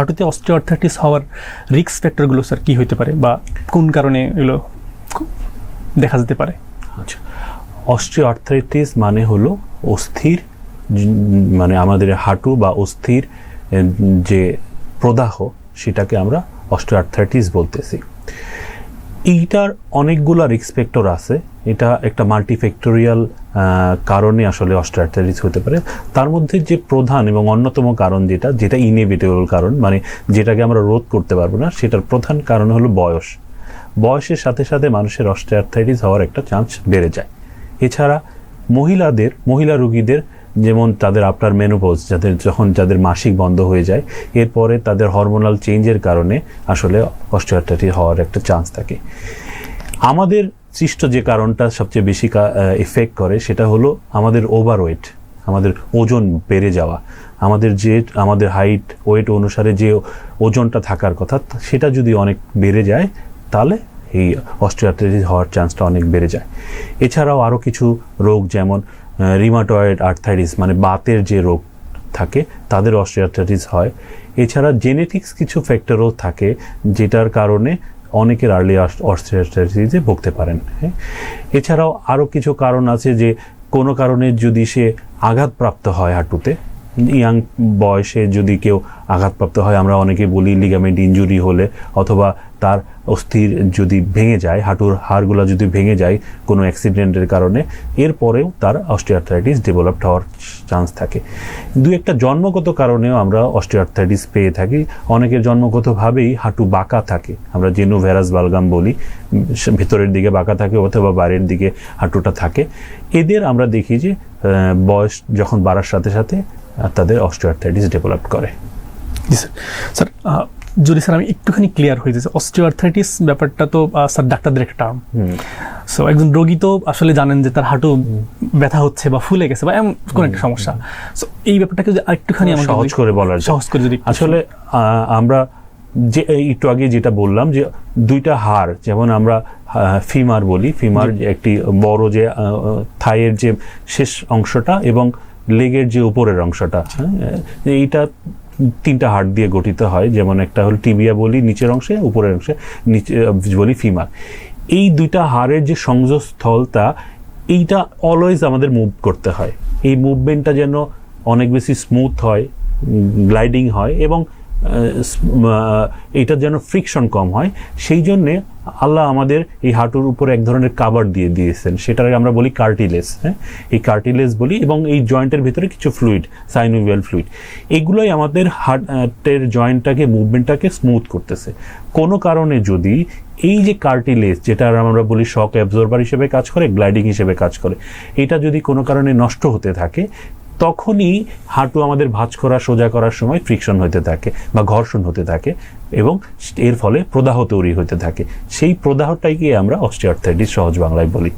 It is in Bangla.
হাঁটুতে অস্টিওআর্থাইটিস হওয়ার রিক্স ফ্যাক্টরগুলো, স্যার, কী হতে পারে বা কোন কারণে এগুলো দেখা যেতে পারে? আচ্ছা। অস্ট্রিওআর্থ্রাইটিস মানে হলো অস্থির মানে আমাদের হাঁটু বা অস্থির যে প্রদাহ, সেটাকে আমরা অস্ট্রিওআর্থ্রাইটিস বলতেছি। এইটার অনেকগুলো রিস্ক ফ্যাক্টর আছে। এটা একটা মাল্টিফ্যাক্টোরিয়াল কারণে আসলে অস্ট্রিওআর্থ্রাইটিস হতে পারে। তার মধ্যে যে প্রধান এবং অন্যতম কারণ যেটা যেটা ইনএভিটেবল কারণ মানে যেটাকে আমরা রোধ করতে পারব না, সেটার প্রধান কারণ হলো বয়স। বয়সের সাথে সাথে মানুষের অস্ট্রিওআর্থ্রাইটিস হওয়ার একটা চান্স বেড়ে যায়। এছাড়া মহিলাদের, মহিলা রোগীদের যেমন তাদের আফটার মেনোপজ যাদের যখন যাদের মাসিক বন্ধ হয়ে যায়, এরপরে তাদের হরমোনাল চেঞ্জের কারণে আসলে অস্ট্রিওআর্থ্রাইটিস হওয়ার একটা চান্স থাকে। আমাদের সৃষ্ট যে কারণটা সবচেয়ে বেশি এফেক্ট করে সেটা হলো আমাদের ওভারওয়েট আমাদের ওজন বেড়ে যাওয়া। আমাদের যে, আমাদের হাইট ওয়েট অনুসারে যে ওজনটা থাকার কথা, সেটা যদি অনেক বেড়ে যায়, তাহলে এই অস্ট্রিওআর্থ্রাইটিস হওয়ার চান্সটা অনেক বেড়ে যায়। এছাড়াও আরও কিছু রোগ যেমন রিমাটয়েড আর্থাইটিস মানে বাতের যে রোগ থাকে, তাদের অস্ট্রিওআর্থ্রাইটিস হয়। এছাড়া জেনেটিক্স কিছু ফ্যাক্টরও থাকে, যেটার কারণে অনেকের আর্লি অস্ট্রিওআর্থ্রাইটিসে ভুগতে পারেন হ্যাঁ। এছাড়াও আরও কিছু কারণ আছে যে, কোনো কারণে যদি সে আঘাতপ্রাপ্ত হয় হাঁটুতে ইয়াং বয়সে যদি কেউ আঘাতপ্রাপ্ত হয়, আমরা অনেকে বলি লিগামেন্ট ইনজুরি হলে, অথবা তার অস্থির যদি ভেঙে যায়, হাঁটুর হাড়গুলো যদি ভেঙে যায় কোনো অ্যাক্সিডেন্টের কারণে, এরপরেও তার অস্টিওআর্থ্রাইটিস ডেভেলপড হওয়ার চান্স থাকে। দু একটা জন্মগত কারণেও আমরা অস্টিওআর্থ্রাইটিস পেয়ে থাকি। অনেকের জন্মগতভাবেই হাঁটু বাঁকা থাকে। আমরা জেনু ভ্যারাস বালগাম বলি ভেতরের দিকে বাঁকা থাকে অথবা বাইরের দিকে হাঁটুটা থাকে। এদের আমরা দেখি যে বয়স যখন বাড়ার সাথে সাথে তাদের অস্টিওআর্থ্রাইটিস ডেভেলপ করে। জি স্যার। স্যার যদি স্যার আমি একটুখানি ক্লিয়ার হয়ে যাচ্ছে অস্টিওআর্থাইটিস ব্যাপারটা তো স্যার ডাক্তারদের একটা টার্ম। সো একজন রোগী তো আসলে জানেন যে তার হাঁটু ব্যথা হচ্ছে বা ফুলে গেছে বা এমন কোনো একটা সমস্যা। সো এই ব্যাপারটাকে যদি আরেকটুখানি আমাকে সহজ করে বলার সহজ করে যদি আসলে আমরা যে একটু আগে যেটা বললাম যে দুইটা হাড় যেমন আমরা ফিমার বলি ফিমার একটি বড় যে থাইয়ের যে শেষ অংশটা এবং লেগের যে উপরের অংশটা হ্যাঁ, এইটা তিনটা হাড় দিয়ে গঠিত হয় যেমন একটা হল টিবিয়া বলি নিচের অংশে উপরের অংশে নিচে বলি ফিমার। এই দুইটা হাড়ের যে সংযোগস্থলটা এইটা অলওয়েজ আমাদের মুভ করতে হয়। এই মুভমেন্টটা যেন অনেক বেশি স্মুথ হয় গ্লাইডিং হয় এবং এটা যেন ফ্রিকশন কম হয় সেই জন্যে আল্লাহ আমাদের এই হাঁটুর উপরে এক ধরনের কাবার দিয়ে দিয়েছেন। সেটাকে আমরা বলি কার্টিলেস হ্যাঁ? এই কার্টিলেস বলি এবং এই জয়েন্টের ভিতরে কিছু ফ্লুইড সাইনোভিয়াল ফ্লুইড এগুলোই আমাদের হার্টের জয়েন্টটাকে মুভমেন্টটাকে স্মুথ করতেছে। কোনো কারণে যদি এই যে কার্টিলেস যেটা আমরা বলি শক অ্যাবজর্বার হিসেবে কাজ করে গ্লাইডিং হিসেবে কাজ করে, এটা যদি কোনো কারণে নষ্ট হতে থাকে তখনই হাঁটু আমাদের ভাঁজ করা, সোজা করার সময় ফ্রিকশন হতে থাকে বা ঘর্ষণ হতে থাকে এবং এর ফলে প্রদাহ তৈরি হতে থাকে। সেই প্রদাহটাইকে আমরা অস্টিওর্থাইটিস সহজ বাংলায় বলি।